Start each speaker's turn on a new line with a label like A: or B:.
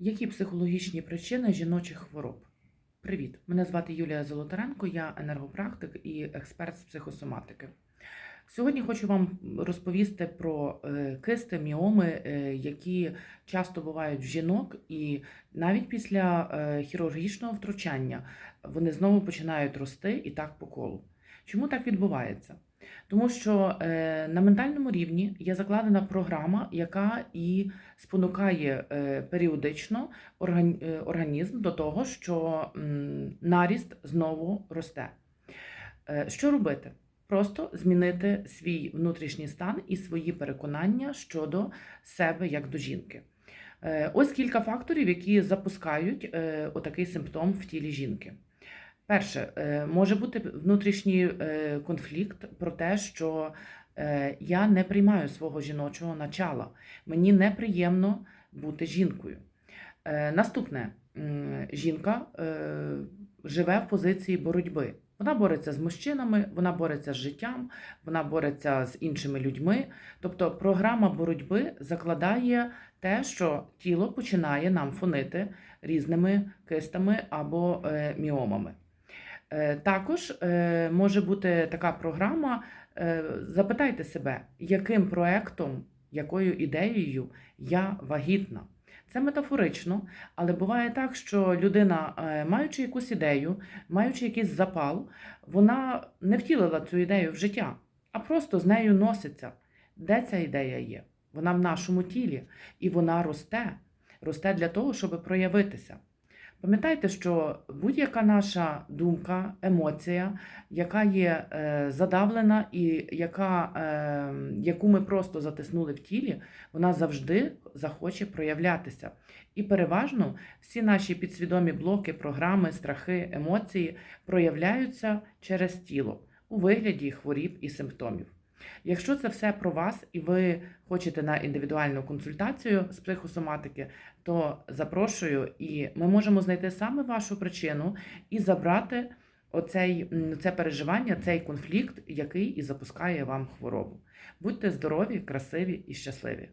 A: Які психологічні причини жіночих хвороб? Привіт! Мене звати Юлія Золотаренко, я енергопрактик і експерт з психосоматики. Сьогодні хочу вам розповісти про е, кисти, міоми, е, які часто бувають в жінок, і навіть після е, хірургічного втручання вони знову починають рости і так по колу. Чому так відбувається? Тому що е, на ментальному рівні є закладена програма, яка і спонукає е, періодично е, організм до того, що наріст знову росте. Що робити? Просто змінити свій внутрішній стан і свої переконання щодо себе як до жінки. Ось кілька факторів, які запускають отакий симптом в тілі жінки. Перше, е, може бути внутрішній е, конфлікт про те, що е, я не приймаю свого жіночого начала. Мені неприємно бути жінкою. Наступне, жінка живе в позиції боротьби. Вона бореться з мужчинами, вона бореться з життям, вона бореться з іншими людьми. Тобто програма боротьби закладає те, що тіло починає нам фонити різними кистами або міомами. Е, Також е, може бути така програма. е, Запитайте себе, яким проектом, якою ідеєю я вагітна. Це метафорично, але буває так, що людина, маючи якусь ідею, маючи якийсь запал, вона не втілила цю ідею в життя, а просто з нею носиться. Де ця ідея є? Вона в нашому тілі, і вона росте, росте для того, щоб проявитися. Пам'ятайте, що будь-яка наша думка, емоція, яка є е, задавлена і яка, е, яку ми просто затиснули в тілі, вона завжди захоче проявлятися. І переважно всі наші підсвідомі блоки, програми, страхи, емоції проявляються через тіло у вигляді хворіб і симптомів. Якщо це все про вас і ви хочете на індивідуальну консультацію з психосоматики, то запрошую, і ми можемо знайти саме вашу причину і забрати оцей, це переживання, цей конфлікт, який і запускає вам хворобу. Будьте здорові, красиві і щасливі!